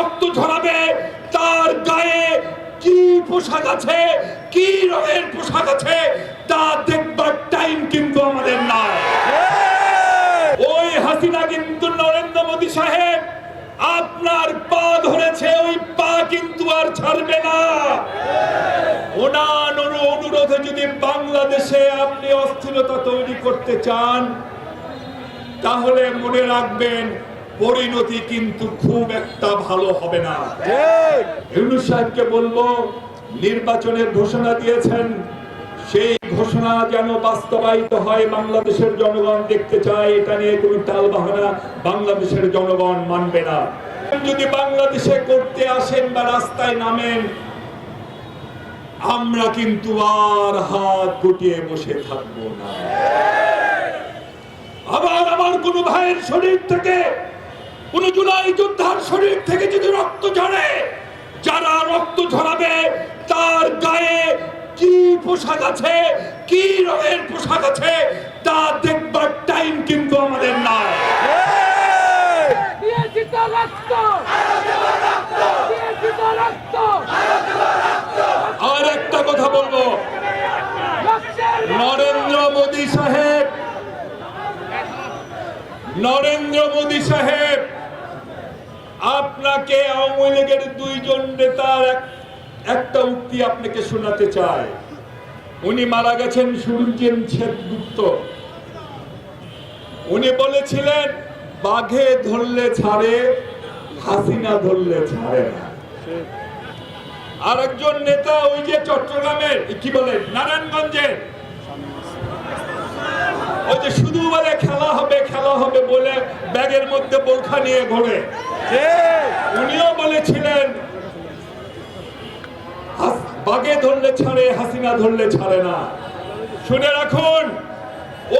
রক্ত ঝরাবে, তার গায়ে কি পোশাক আছে, কি রঙের পোশাক আছে, তা দেখবার টাইম কিন্তু আমাদের নাই। ওই হাসিনা কিন্তু নরেন্দ্র মোদী সাহেব, আপনার পা ধরেছে, ওই পা কিন্তু আর ছাড়বে না। ওনার অনুরোধে যদি বাংলাদেশে আপনি অস্থিরতা তৈরি করতে চান, তাহলে মনে রাখবেন পরিণতি কিন্তু খুব একটা ভালো হবে না। ইউনুস সাহেবকে বলব নির্বাচনের ঘোষণা দিয়েছেন। সেই ঘোষণা যেন বাস্তবায়িত হয় বাংলাদেশের জনগণ দেখতে চায় এটা নিয়ে কোনো টাল বাহানা বাংলাদেশের জনগণ মানবে না। যদি বাংলাদেশে করতে আসেন বা রাস্তায় নামেন আমরা কিন্তু আর হাত গুটিয়ে বসে থাকব না। আবার আমার কোন ভাইয়ের শরীর থেকে কোন জুলাই যোদ্ধার শরীর থেকে যদি রক্ত ঝরে যারা রক্ত ঝরাবে তার গায়ে কি পোশাক আছে কি রঙের পোশাক আছে তা দেখবার টাইম কিন্তু আমাদের নাই। আর একটা কথা বলব। নরেন্দ্র মোদী সাহেব নরেন্দ্র মোদী সাহেব আপনাকে আওয়ামী লীগের দুইজন নেতার এক- একটা উক্তি আপনাকে শোনাতে চায় উনি মারা গেছেন সুরঞ্জন সেনগুপ্ত। উনি বলেছিলেন, বাঘে ধরলে ছাড়ে, হাসিনা ধরলে ছাড়ে না। আর একজন নেতা ওই যে চট্টগ্রামের কি বলে, নারায়ণগঞ্জের। ওই যে শুধু বলে খেলা হবে বলে ব্যাগের মধ্যে বোরখা নিয়ে ঘোরে। উনিও বলেছিলেন বাগে ধরলে ছাড়ে, হাসিনা ধরলে ছাড়ে না। শুনে রাখুন,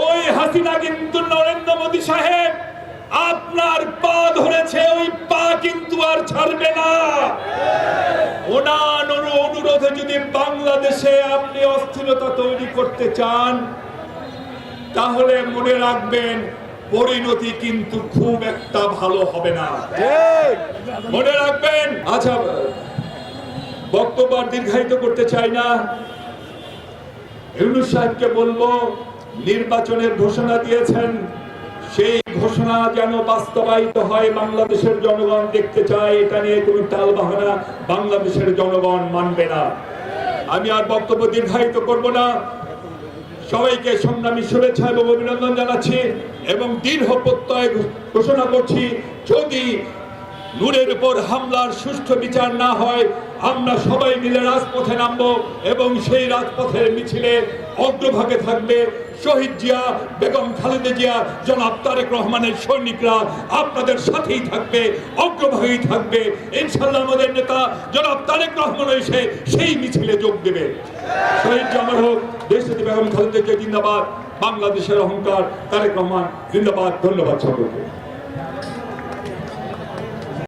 ওই হাসিনা কিন্তু নরেন্দ্র মোদী সাহেব, আপনার পা ধরেছে, ওই পা কিন্তু আর ছাড়বে না। ওনার অনুরোধে যদি বাংলাদেশে আপনি অস্থিরতা তৈরি করতে চান, তাহলে মনে রাখবেন পরিণতি কিন্তু খুব একটা ভালো হবে না। মনে রাখবেন আচ্ছা বক্তব্য দীর্ঘায়িত করতে চাই না। ইউনুস সাহেবকে বলব নির্বাচনের ঘোষণা দিয়েছেন সেই ঘোষণা যেন বাস্তবায়িত হয় বাংলাদেশের জনগণ দেখতে চায় এটা নিয়ে কোনো টাল বাহানা বাংলাদেশের জনগণ মানবে না। আমি আর বক্তব্য দীর্ঘায়িত করব না। সবাইকে সংগ্রামী শুভেচ্ছা এবং অভিনন্দন জানাচ্ছি এবং দৃঢ় প্রত্যয় ঘোষণা করছি যদি নূরের উপর হামলার সুষ্ঠু বিচার না হয়, আমরা সবাই মিলে রাজপথে নামবো এবং সেই রাজপথের মিছিলে অগ্রভাগে থাকবে শহীদ জিয়া, বেগম খালেদা জিয়া, জনাব তারেক রহমানের সৈনিকরা। আপনাদের সাথেই থাকবে, অগ্রভাগেই থাকবে। ইনশাল্লাহ আমাদের নেতা জনাব তারেক রহমান এসে সেই মিছিলে যোগ দেবে। শহীদ জামার হোক দেশটি বেগম খালেদা জিয়া জিন্দাবাদ, বাংলাদেশের অহংকার, তারেক রহমান জিন্দাবাদ। ধন্যবাদ সকলকে।